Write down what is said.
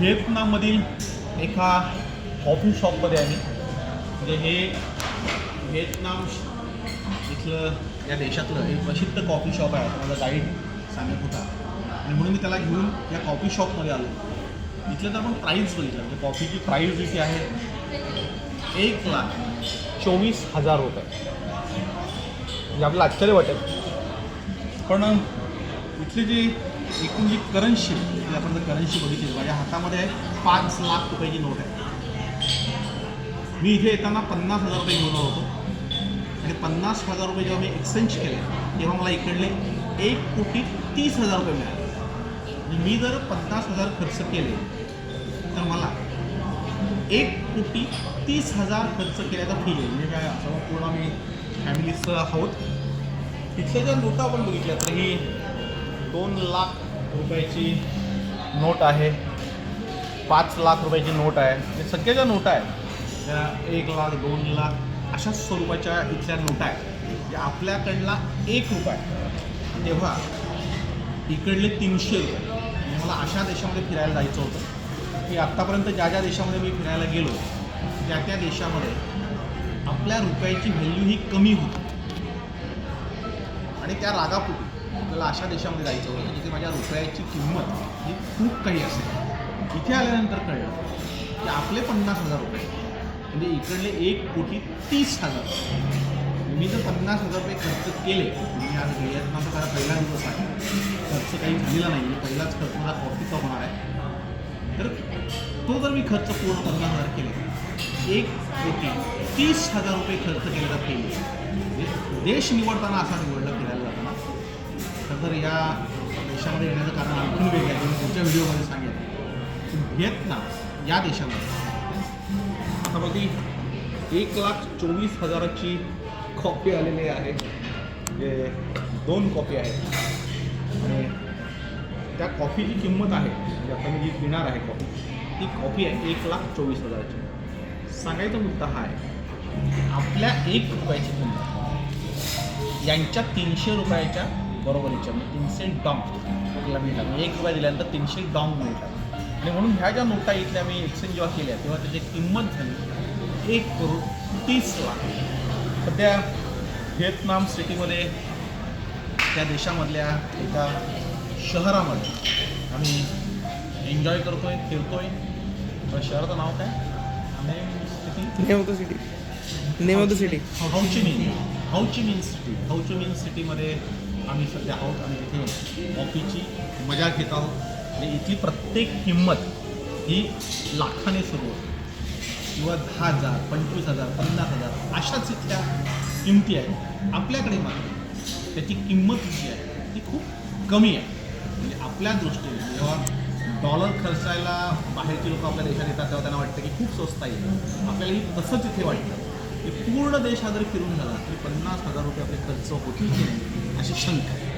व्हिएतनाममधील एका कॉफी शॉपमध्ये आहे. म्हणजे हे व्हिएतनाम इथलं या देशातलं एक प्रसिद्ध कॉफी शॉप आहे. माझा गाईड सांगत होता. आणि म्हणून मी त्याला घेऊन या कॉफी शॉपमध्ये आलो. इथलं तर आपण प्राईज बघितलं. म्हणजे कॉफीची प्राईज जी आहे एक लाख चोवीस हजार रुपये. म्हणजे आपलं आश्चर्य वाटेल. पण इथली जी एकूण जी करन्सी म्हणजे आपण जर करन्सी बघितली माझ्या हातामध्ये आहे पाच लाख रुपयाची नोट आहे. मी इथे येताना पन्नास हजार रुपये घेऊन होतो. आणि पन्नास हजार रुपये जेव्हा मी एक्सचेंज केले तेव्हा मला इकडले एक कोटी तीस हजार रुपये मिळाले. मी जर पन्नास हजार खर्च केले तर मला एक कोटी तीस हजार खर्च केल्याचा फील आहे. म्हणजे काय असं पूर्ण आम्ही फॅमिलीसह आहोत. तिथल्या ज्या नोटा आपण बघितल्या तर ही दोन लाख रुपयाची नोट आहे. पाच लाख रुपयाची नोट आहे. म्हणजे सगळ्या ज्या नोटा आहेत त्या एक लाख दोन लाख अशा स्वरूपाच्या इथल्या नोटा आहेत. ज्या आपल्याकडला एक रुपया तेव्हा इकडले तीनशे रुपये. मला अशा देशामध्ये फिरायला जायचं होतं की आत्तापर्यंत ज्या ज्या देशामध्ये मी फिरायला गेलो त्या त्या देशामध्ये आपल्या रुपयाची व्हॅल्यू ही कमी होती. आणि त्या रागापुटी आपल्याला अशा देशामध्ये जायचं होतं जिथे माझ्या रुपयाची किंमत ही खूप काही असेल. इथे आल्यानंतर कळलं की आपले पन्नास हजार रुपये. म्हणजे इकडले एक कोटी तीस हजार. रुपये. मी जर पन्नास हजार रुपये खर्च केले. मी आज गेल्यात माझा पहिला दिवस आहे. खर्च काही झालेला नाही. मी पहिलाच खर्च मला कॉफीचा होणार आहे. तर तो जर मी खर्च पूर्ण पन्नास हजार केले एक कोटी तीस हजार रुपये खर्च केलेला फेल म्हणजे देश निवडताना असा निवडला तर जर या देशामध्ये येण्याचं कारण आणखीन वेगळं आहे मी पुढच्या व्हिडिओमध्ये सांगेन. की व्हिएतनाम या देशामध्ये आता बघी एक लाख चोवीस हजाराची कॉपी आलेली आहे. जे दोन कॉपी आहेत. आणि त्या कॉफीची किंमत आहे म्हणजे आता मी जी पिणार आहे कॉफी ती कॉफी आहे एक लाख चोवीस हजाराची. सांगायचा मुद्दा हा आहे आपल्या एक रुपयाची किंमत यांच्या तीनशे रुपयाच्या बरोबरीच्या म्हणजे तीनशे डॉंग. मिळतात. म्हणजे एक रुपया दिल्यानंतर तीनशे डॉंग मिळतात. आणि म्हणून ह्या ज्या नोटा इथल्या मी एक्सचेंज जेव्हा केल्या तेव्हा त्याची किंमत झाली एक करोड तीस लाख. सध्या व्हिएतनाम सिटीमध्ये त्या देशामधल्या एका शहरामध्ये आम्ही एन्जॉय करतोय फिरतोय. तर शहराचं नाव काय? Name city? Name of the city. The city Ho Chi Minh Ho Chi Minh city Ho Chi Minh सिटीमध्ये आम्ही सध्या आहोत आणि तिथे कॉफीची मजा घेत आहोत. आणि इथली प्रत्येक किंमत ही लाखाने सुरू होते. किंवा दहा हजार पंचवीस हजार पन्नास हजार अशाच इथल्या किमती आहेत. आपल्याकडे मात्र त्याची किंमत जी आहे ती खूप कमी आहे. म्हणजे आपल्या दृष्टीने जेव्हा डॉलर खर्चायला बाहेरची लोक आपल्या देशात येतात तेव्हा त्यांना वाटतं की खूप स्वस्त येईल आपल्याला तसंच इथे वाटतं. पूर्ण देश हा जर फिरून झाला तरी पन्नास हजार रुपये आपले खर्च होतील की नाही अशी शंका आहे.